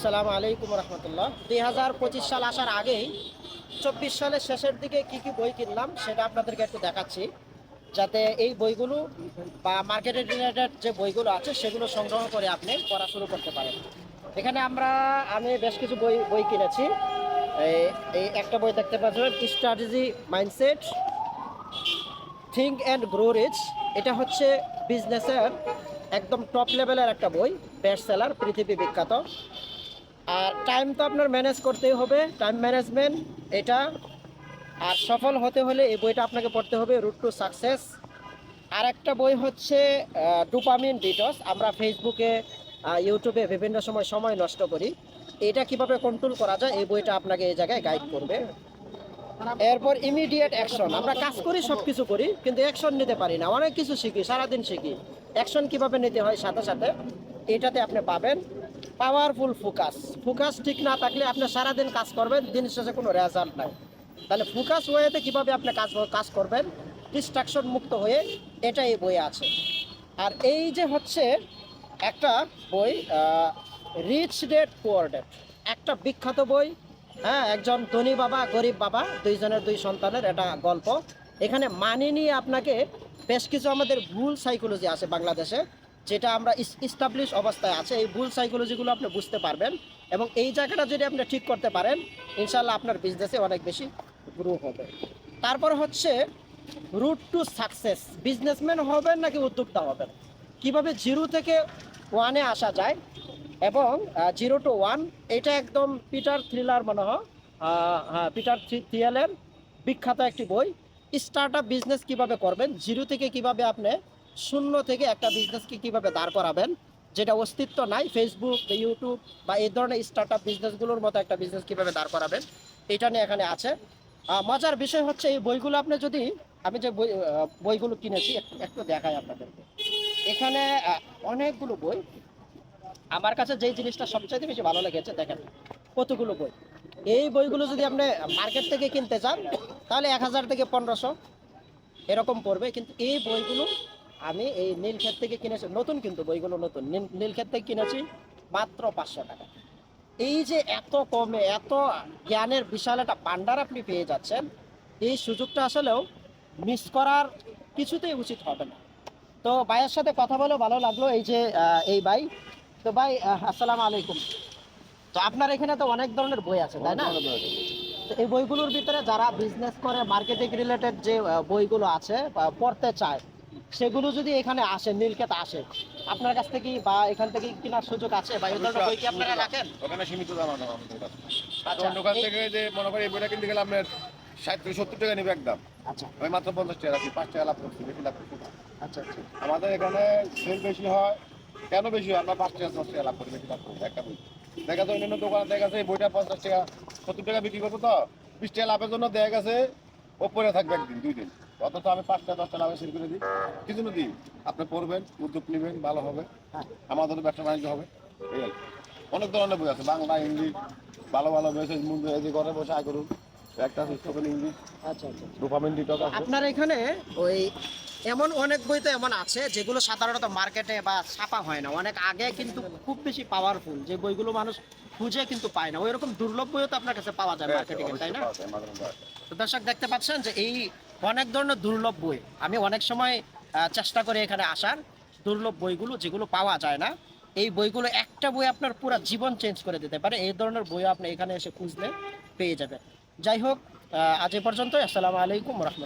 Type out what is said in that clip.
আসসালামু আলাইকুম রহমতুল্লাহ। দুই হাজার পঁচিশ সাল আসার আগেই চব্বিশ সালের শেষের দিকে কি কি বই কিনলাম সেটা আপনাদেরকে একটু দেখাচ্ছি। যাতে এই বইগুলো বা মার্কেটের রিলেটেড যে বইগুলো আছে সেগুলো সংগ্রহ করে আপনি পড়া শুরু করতে পারেন। এখানে আমরা, আমি বেশ কিছু বই বই কিনেছি। এই- এই একটা বই দেখতে পাচ্ছেন strategy mindset think and grow rich এটা হচ্ছে বিজনেসের একদম টপ লেভেলের একটা বই বেস্ট সেলার পৃথিবী বিখ্যাত। আর টাইম তো আপনার ম্যানেজ করতেই হবে। টাইম ম্যানেজমেন্ট এটা। আর সফল হতে হলে এই বইটা আপনাকে পড়তে হবে রুট টু সাকসেস আর একটা বই হচ্ছে ডুপামিন ডিটস আমরা ফেসবুকে ইউটিউবে বিভিন্ন সময় সময় নষ্ট করি। এটা কীভাবে কন্ট্রোল করা যায়, এই বইটা আপনাকে এই জায়গায় গাইড করবে। এরপর ইমিডিয়েট অ্যাকশন আমরা কাজ করি সব কিছু করি, কিন্তু অ্যাকশন নিতে পারি না। অনেক কিছু শিখি, সারাদিন শিখি। অ্যাকশন কীভাবে নিতে হয়, সাথে সাথে এটাতে আপনি পাবেন। Powerful focus. ফোকাস ঠিক না থাকলে আপনি সারাদিন কাজ করবেন, দিন শেষে কোনো রেজাল্ট নাই। তাহলে ফোকাস ওয়েতে কীভাবে আপনি কাজ কাজ করবেন? ডিস্ট্রাকশন মুক্ত হয়ে এটা এই বইয়ে আছে। আর এই যে হচ্ছে একটা বই রিচ ডেট পুয়ার ডেট একটা বিখ্যাত বই হ্যাঁ একজন ধনী বাবা, গরিব বাবা, দুইজনের দুই সন্তানের এটা গল্প। এখানে মানি নিয়ে আপনাকে বেশ কিছু আমাদের ভুল সাইকোলজি আছে বাংলাদেশে। যেটা আমরা ইস্টাবলিশ অবস্থায় আছে, এই ভুল সাইকোলজিগুলো আপনি বুঝতে পারবেন এবং এই জায়গাটা যদি আপনি ঠিক করতে পারেন ইনশাল্লাহ আপনার বিজনেসে অনেক বেশি গ্রো হবে। তারপর হচ্ছে রুট টু সাকসেস বিজনেসম্যান হবেন নাকি উদ্যোক্তা হবেন? কীভাবে জিরো থেকে ওয়ানে আসা যায় এবং জিরো টু ওয়ান এটা একদম পিটার থ্রিলার মনে হয় হ্যাঁ পিটার থ্রিয়ালের বিখ্যাত একটি বই। স্টার্ট আপ বিজনেস কীভাবে করবেন? জিরো থেকে কীভাবে আপনি শূন্য থেকে একটা বিজনেসকে কীভাবে দাঁড় করাবেন, যেটা অস্তিত্ব নাই ফেসবুক ইউটিউব বা এই ধরনের স্টার্ট আপ বিজনেসগুলোর মতো একটা বিজনেস কীভাবে দাঁড় করাবেন, এটা নিয়ে এখানে আছে। মজার বিষয় হচ্ছে এই বইগুলো আপনি যদি, আমি যে বই বইগুলো কিনেছি, একটু একটু দেখাই আপনাদেরকে। এখানে অনেকগুলো বই। আমার কাছে যেই জিনিসটা সবচাইতে বেশি ভালো লেগেছে, দেখেন, কতগুলো বই। এই বইগুলো যদি আপনি মার্কেট থেকে কিনতে চান, তাহলে এক হাজার থেকে পনেরোশো এরকম পড়বে, কিন্তু এই বইগুলো আমি এই নীলক্ষেত থেকে কিনেছি নতুন কিন্তু বইগুলো নতুন নীল- নীলক্ষেত থেকে কিনেছি মাত্র পাঁচশো টাকা। এই যে এত কমে এত জ্ঞানের বিশাল একটা ভান্ডার আপনি পেয়ে যাচ্ছেন এই সুযোগটা আসলেও মিস করার কিছুতেই উচিত হবে না। তো ভাইয়ের সাথে কথা বলে ভালো লাগল এই যে এই ভাই। তো ভাই আসসালামু আলাইকুম। তো আপনার এখানে তো অনেক ধরনের বই আছে তাই না? তো এই বইগুলোর ভিতরে যারা বিজনেস করে মার্কেটিং রিলেটেড যে বইগুলো আছে পড়তে চায় সেগুলো যদি এখানে আসে নীলকেত আসে আপনার কাছ থেকে বা এখান থেকে কেনার সুযোগ আছে? বা এই ধরনের বই কি আপনারা রাখেন? ওখানে সীমিত দাম আছে আমাদের কাছে। আচ্ছা, দোকান থেকে যে মনে করি এই বইটা কিনতে গেলে আপনার ষাট থেকে সত্তর টাকা নেবে একদম। আচ্ছা। আমি মাত্র পঞ্চাশ টাকা রাখি পাঁচ টাকা লাভ করছি বেশি লাভ করছি আচ্ছা আচ্ছা। আমাদের এখানে সেল বেশি হয়। কেন বেশি হয়? আমরা পাঁচ টাকা দশ টাকা লাভ করি বেশি লাভ করি একটা বই। দেখা যায় অন্যান্য দোকানে দেখা গেছে এই বইটা পঞ্চাশ টাকা সত্তর টাকা বিক্রি করব তো বিশ টাকা লাভের জন্য দেখা গেছে ওপরে থাকবে একদিন দুই দিন। অথচ আমি পাঁচ টাকা দশ টাকা লাভে সেল করে দিই। কি জন্য দিই? আপনি পড়বেন উদ্যোগ নেবেন ভালো হবে। হ্যাঁ। আমাদেরও ব্যবসা বাণিজ্য হবে। এই আর অনেক ধরনের বই আছে বাংলা ইংলিশ ভালো ভালো মেসেজ মূল্য এই যে ঘরে বসে আয় করুন। একটা স্পোকেন ইংলিশ। আচ্ছা আচ্ছা ডোপামিন ডিটক আছে। আপনার এখানে ওই এমন অনেক বই তো এমন আছে যেগুলো সাধারণত মার্কেটে বা ছাপা হয় না। অনেক আগে কিন্তু খুব বেশি পাওয়ারফুল যে বইগুলো মানুষ খুঁজে কিন্তু পায় না। ওই রকম দুর্লভ বইও তো আপনার কাছে পাওয়া যায় মার্কেটিং তাই না? তো দর্শক দেখতে পাচ্ছেন যে এই অনেক ধরনের দুর্লভ বই। আমি অনেক সময় চেষ্টা করি এখানে আসার। দুর্লভ বইগুলো, যেগুলো পাওয়া যায় না, এই বইগুলো একটা বই আপনার পুরো জীবন চেঞ্জ করে দিতে পারে। এই ধরনের বই আপনি এখানে এসে খুঁজলে পেয়ে যাবেন। যাই হোক আজ এ পর্যন্ত আসসালামু আলাইকুম রহমতুল্লাহ।